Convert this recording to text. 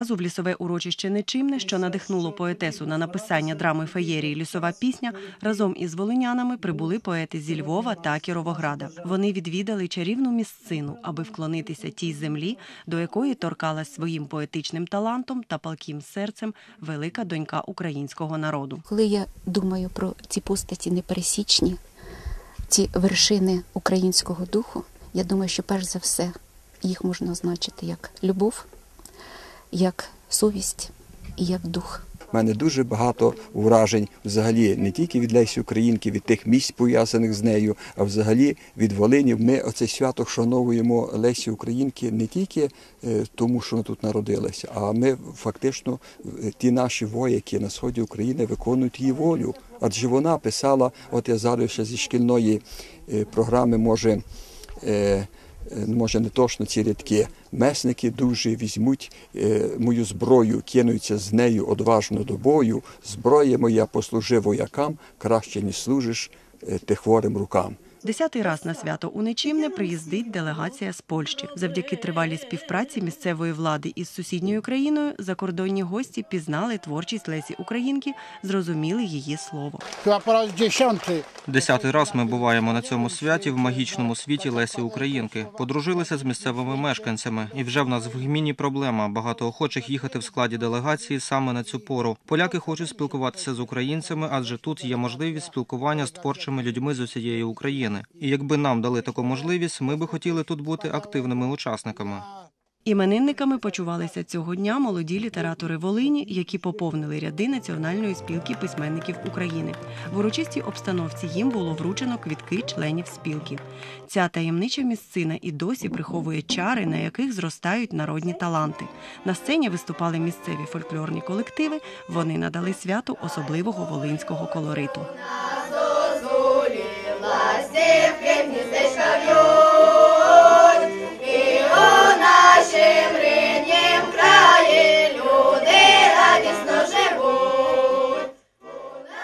Разу в лісове урочище Нечимне, що надихнуло поетесу на написання драми феєрії Лісова пісня, разом із волинянами прибули поети зі Львова та Кіровограда. Вони відвідали чарівну місцину, аби вклонитися тій землі, до якої торкалась своїм поетичним талантом та палким серцем велика донька українського народу. Коли я думаю про ці постаті непересічні, ці вершини українського духу, я думаю, що перш за все їх можна означити як любов, як совість і як дух. У мене дуже багато вражень взагалі не тільки від Лесі Українки, від тих місць пов'язаних з нею, а взагалі від Волині. Ми оце свято вшановуємо Лесі Українки не тільки е, тому, що вона тут народилася, а ми фактично е, ті наші вояки на сході України виконують її волю. Адже вона писала, от я зараз зі шкільної е, програми може. Е, може не точно ці рядки. Месники дуже візьмуть е, мою зброю, кинуться з нею одважно до бою. Зброя моя послужи воякам, краще ніж служиш е, ти хворим рукам. Десятий раз на свято у Нечимне приїздить делегація з Польщі. Завдяки тривалій співпраці місцевої влади із сусідньою країною закордонні гості пізнали творчість Лесі Українки, зрозуміли її слово. Десятий раз ми буваємо на цьому святі в магічному світі Лесі Українки. Подружилися з місцевими мешканцями, і вже в нас в гміні проблема. Багато охочих їхати в складі делегації саме на цю пору. Поляки хочуть спілкуватися з українцями, адже тут є можливість спілкування з творчими людьми з усієї України. І якби нам дали таку можливість, ми би хотіли тут бути активними учасниками. Іменинниками почувалися цього дня молоді літератори Волині, які поповнили ряди Національної спілки письменників України. В урочистій обстановці їм було вручено квітки членів спілки. Ця таємнича місцина і досі приховує чари, на яких зростають народні таланти. На сцені виступали місцеві фольклорні колективи. Вони надали святу особливого волинського колориту.